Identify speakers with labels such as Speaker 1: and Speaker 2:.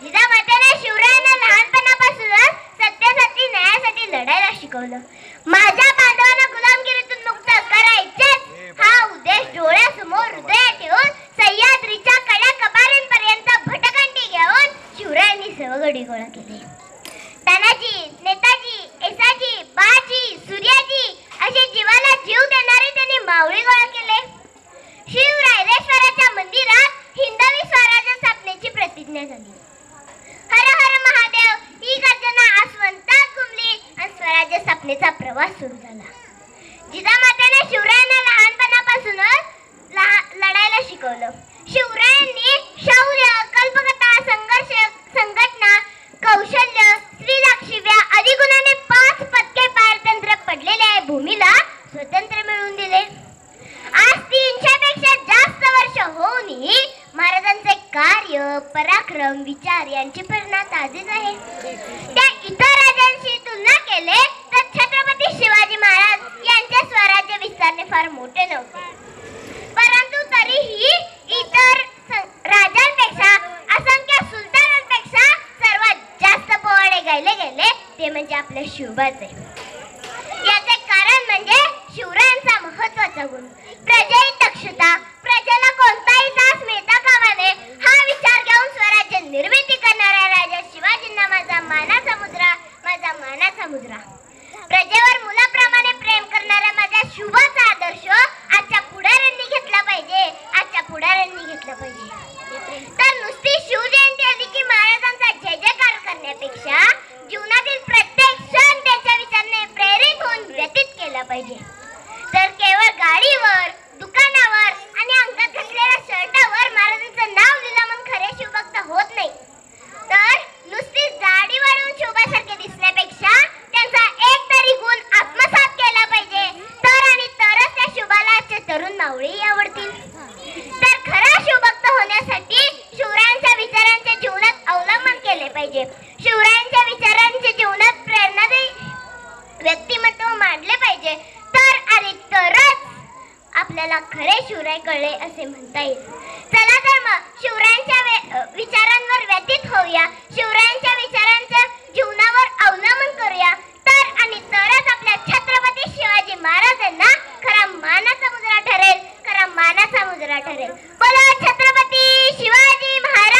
Speaker 1: जिजामातेने शिवरायांना लहानपणापासूनच सत्यासाठी न्यायासाठी लढायला शिकवलं. माझ्या बांधवांना गुलामगिरीतून मुक्त करायचे. हा उद्देश डोळ्यासमोर हृदयात ठेवून सह्याद्रीच्या कड्या कपारींपर्यंत भटकंडी घेऊन शिवरायांनी सवगडी गोळा केली. तानाजी नेताजी एसाजी बाजी सूर्याजी असे जीवाला जीव देणारे त्यांनी मावळी गोळा केले. शिव रायरेश्वराच्या मंदिरात हिंदवी स्वराज्य स्थापनेची प्रतिज्ञा झाली. आणि स्वराज्य स्थापनेचा प्रवास सुरू झाला. जिजामाताने शिवरायांना लहानपणापासूनच लहा- लढायला शिकवलं. शिवरायांनी शौर्य कल्पकता संघर्ष संघटना कौशल्य स्त्रीलाक्षिव्या आदी गुणाने पाच पदके पारतंत्र पडलेल्या या भूमीला स्वतंत्र मिळवून दिले. आज तीनशे पेक्षा जास्त वर्ष होऊनही महाराजांचे कार्य पराक्रम विचार यांची प्रेरणा ताजीच आहे. त्या इतर राजांशी तुलना केले फार मोठे नव्हते. परंतु तरीही इतर राजांपेक्षा असंख्य सुलतानांपेक्षा सर्वात जास्त पोवाडे गायले गेले ते म्हणजे आपल्या शिवबाचे याचे कारण म्हणजे शिवरायांचा महत्त्वाचा गुण. प्रजेची दक्षता तर नुसती शिवजयंती आली की महाराजांचा जय जयकार करण्यापेक्षा जीवनातील प्रत्येक सण त्यांच्या विचारने प्रेरित होऊन व्यतीत केला पाहिजे. व्यक्तिमत्व मांडले पाहिजे तर आणि तरच आपल्याला खरे शिवराय कळले असे म्हणता येईल. चला तर मग शिवरायांच्या विचारांवर व्यतीत होऊया. शिवरायांच्या विचारांच्या जीवनावर अवलंबन करूया. तर आणि तरच आपल्या छत्रपती शिवाजी महाराजांना खरा मानाचा मुजरा ठरेल खरा मानाचा मुजरा ठरेल. बोला छत्रपती शिवाजी महाराज!